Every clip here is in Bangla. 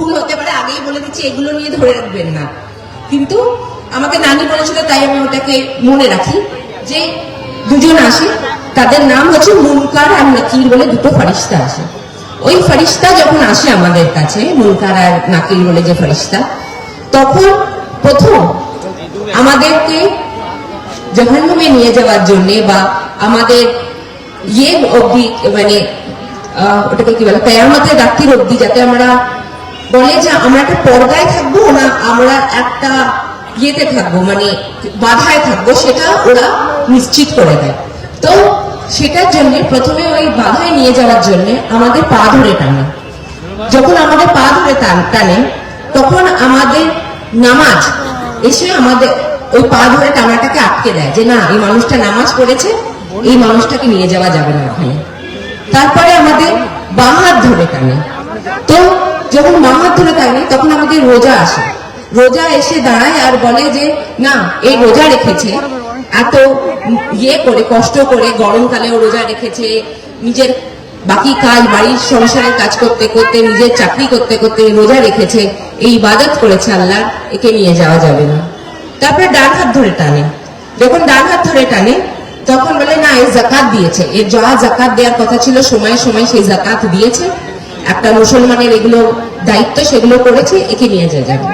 ভুল হতে পারে, আগেই বলে দিচ্ছি, এগুলো নিয়ে ধরে রাখবেন না। কিন্তু আমাকে নানি বলেছিল, তাই আমি ওটাকে মনে রাখি যে দুজন আসে, তাদের নাম হচ্ছে মুনকার আর নাকির বলে দুটো ফারিস্তা আসে। ওই ফারিস্তা যখন আসে আমাদের কাছে, মুনকার আর নাকির বলে যে ফারিস্তা, তখন প্রথম আমাদেরকে জাহান্নামে নিয়ে যাওয়ার জন্য বা আমাদের ইয়ে অবধি মানে ওটাকে কি বলে, কেয়ামতের রাত্রির অবধি যাতে আমরা বলে যে আমরা একটা পর্দায় থাকব না, আমরা একটা ইয়েতে থাকব মানে বাধায় থাকব, সেটা ওরা নিশ্চিত করে দেয়। তো সেটার জন্য প্রথমে ওই বাধায় নিয়ে যাওয়ার জন্য আমাদের পা ধরে টানে। যখন আমাদের পা ধরে টান- তখন আমাদের নামাজ এসে আমাদের ওই পা ধরে টানাটাকে আটকে দেয়, যে না, এই মানুষটা নামাজ পড়েছে, এই মানুষটাকে নিয়ে যাওয়া যাবে না ওখানে। তারপরে আমাদের বাঁ হাত ধরে টানে। তো যখন হাত ধরে টানে তখন আমাদের রোজা আসে। রোজা এসে দাঁড়ায় আর বলে যে, না, এই রোজা রেখেছে। এত ইয়ে করে, কষ্ট করে, গরমকালেও রোজা রেখেছে। নিজের বাকি কাজ, বাড়ির সংসারের কাজ করতে করতে, নিজের চাকরি করতে করতে রোজা রেখেছে। এই ইবাদত করেছে আল্লাহ, একে নিয়ে যাওয়া যাবে না। তারপরে ডান হাত ধরে টানে। যখন ডান হাত ধরে টানে, তখন বলে, না এই জাকাত দিয়েছে। এর যা জাকাত দেওয়ার কথা ছিল, সময়ে সময়ে সেই জাকাত দিয়েছে। একটা মুসলমানের এগুলো দায়িত্ব সেগুলো করেছে, একে নিয়ে যা যাবে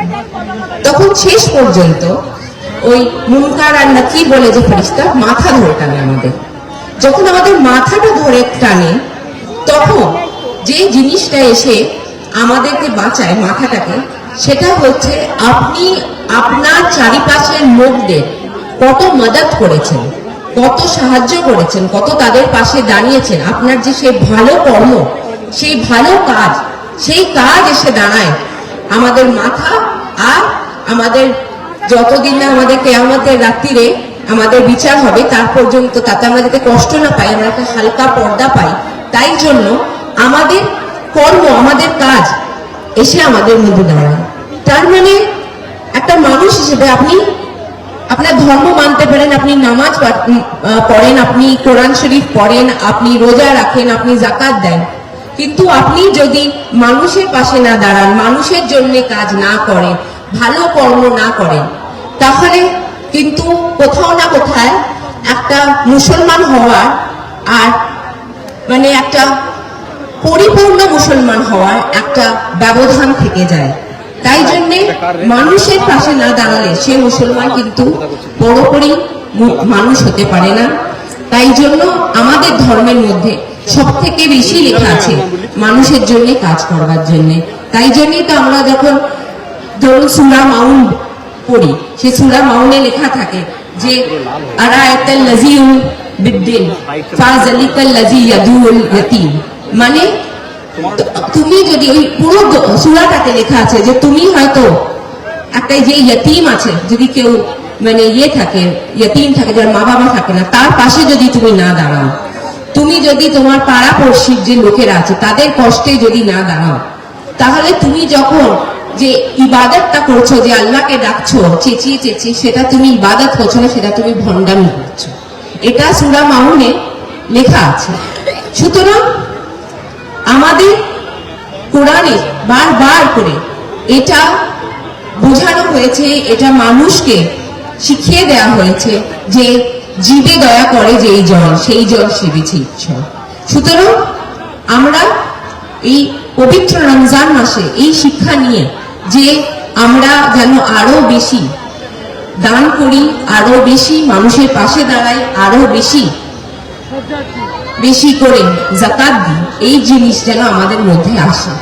তখন শেষ পর্যন্ত ওই মুনকার আর নাকি বলে যে ফেরিস্তা মাথা ধরে টানে আমাদের। যখন আমাদের মাথাটা ধরে টানে, তখন যে জিনিসটা এসে আমাদেরকে বাঁচায় মাথাটাকে, সেটা হচ্ছে আপনি আপনার চারিপাশের লোকদের কত মদত করেছেন, কত সাহায্য করেছেন, কত তাদের পাশে দাঁড়িয়েছেন। আপনার যে সে ভালো কর্ম সেই ভালো কাজ, সেই কাজ এসে দাঁড়ায়। আমাদের মাথা আর আমাদের যতদিন না আমাদের কেয়ামতের রাত্রিরে আমাদের বিচার হবে, তার পর্যন্ত তাতে আমরা যাতে কষ্ট না পাই, আমরা একটা হালকা পর্দা পাই, তাই জন্য আমাদের কর্ম, আমাদের কাজ এসে আমাদের মধ্যে দাঁড়ায়। তার মানে একটা মানুষ হিসেবে আপনি, আপনার ধর্ম মানতে পারেন, আপনি নামাজ পড়েন, আপনি কোরআন শরীফ পড়েন, আপনি রোজা রাখেন, আপনি জাকাত দেন কিন্তু আপনি যদি মানুষের পাশে না দাঁড়ান, মানুষের জন্য কাজ না করেন, ভালো কর্ম না করেন, তাহলে কিন্তু কোথাও না কোথায় একটা মুসলমান হওয়ার আর মানে একটা পরিপূর্ণ মুসলমান হওয়ার একটা ব্যবধান থেকে যায়। তাই জন্যে মানুষের পাশে না দাঁড়ালে সে মুসলমান কিন্তু মু- মানুষ হতে পারে না। তাই জন্য আমাদের ধর্মের মধ্যে সব থেকে বেশি লেখা আছে মানুষের জন্য কাজ করবার জন্য। তাই জন্যই তো আমরা যখন ধরুন সুরা মাউন পড়ি, সেই সুরা মাউনে লেখা থাকে যে মানে তুমি যদি ওই পুরো সূরাটাতে লেখা আছে যে তুমি হয়তো একটা যে ইয়তিম আছে, যদি কেউ মানে ইয়ে থাকে, ইয়তিম থাকে, যার মা বাবা থাকে না, তার পাশে যদি তুমি না দাঁড়াও তুমি যদি তোমার পাড়া পড়শির যে লোকেরা আছে, তাদের কষ্টে যদি না দাঁড়াও, তাহলে তুমি যখন যে ইবাদতটা করছ, যে আল্লাহকে ডাকছো, চেঁচিয়ে চেঁচিয়ে, সেটা তুমি ইবাদত করছ না, সেটা তুমি ভণ্ডামি করছ। এটা সুরা মাউনে লেখা আছে। সুতরাং আমাদের কোরআনে বারবার করে এটা বোঝানো হয়েছে, এটা মানুষকে শিখিয়ে দেওয়া হয়েছে যে জীবে দয়া করে যেই জল, সেই জল সেবেছে ঈশ্বর সুতরাং আমরা এই পবিত্র রমজান মাসে এই শিক্ষা নিয়ে যে আমরা যেন আরও বেশি দান করি, আরও বেশি মানুষের পাশে দাঁড়াই, আরও বেশি বেশি করে জাকাত দিই, এই জিনিস যেন আমাদের মধ্যে আসে।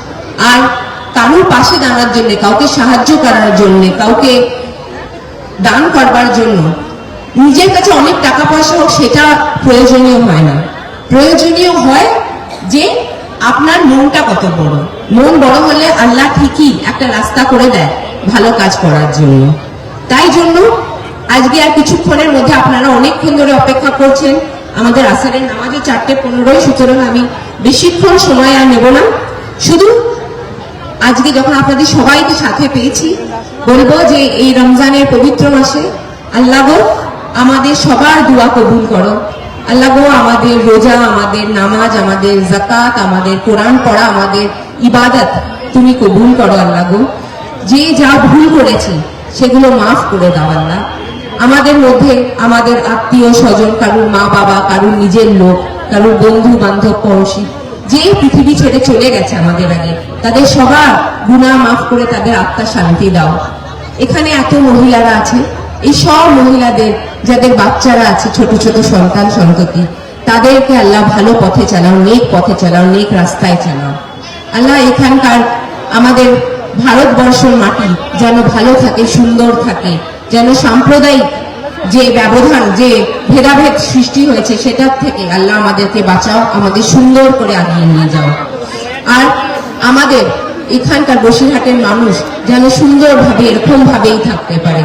আর কারোর পাশে দাঁড়ার জন্য, কাউকে সাহায্য করার জন্য, কাউকে দান করবার জন্য নিজের কাছে অনেক টাকা পয়সা হোক, সেটা প্রয়োজনীয় হয় না। প্রয়োজনীয় হয় যে আপনার মনটা কত বড়। মন বড় হলে আল্লাহ ঠিকই একটা রাস্তা করে দেয় ভালো কাজ করার জন্য। তাই জন্য আজকে আর কিছুক্ষণের মধ্যে আপনারা অনেকক্ষণ ধরে অপেক্ষা করছেন। আমাদের আসারের নামাজও চারটে পনেরোই, সুতরাং আমি বেশিক্ষণ সময় আর নেব না। শুধু আজকে যখন আপনাদের সবাইকে সাথে পেয়েছি, বলব যে এই রমজানের পবিত্র মাসে আল্লাহ আমাদের সবার দোয়া কবুল করো। আল্লাহ গো, আমাদের রোজা, আমাদের নামাজ, আমাদের জাকাত আমাদের কোরআন পড়া, আমাদের ইবাদত তুমি কবুল করো আল্লাহ গো। যে যা ভুল করেছি, সেগুলো মাফ করে দাও আল্লাহ। আমাদের মধ্যে আমাদের আত্মীয় স্বজন, কারুর মা বাবা, কারুর নিজের লোক, কারুর বন্ধু বান্ধব, পড়োশি, যে পৃথিবী ছেড়ে চলে গেছে আমাদের আগে, তাদের সবার গুণা মাফ করে তাদের আত্মা শান্তি দাও। এখানে এত মহিলারা আছে, এই সব মহিলাদের যাদের বাচ্চারা আছে, ছোট ছোট সন্তান, সন্ততি, তাদেরকে আল্লাহ ভালো পথে চালাও, নেক পথে চালাও, নেক রাস্তায় চালাও। আল্লাহ এখানকার আমাদের ভারতবর্ষের মাটি যেন ভালো থাকে, সুন্দর থাকে, যেন সাম্প্রদায়িক যে ব্যবধান, যে ভেদাভেদ সৃষ্টি হয়েছে, সেটার থেকে আল্লাহ আমাদেরকে বাঁচাও, আমাদের সুন্দর করে আগিয়ে নিয়ে যাও। আর আমাদের এখানকার বসিরহাটের মানুষ যেন সুন্দরভাবে এরকম ভাবেই থাকতে পারে।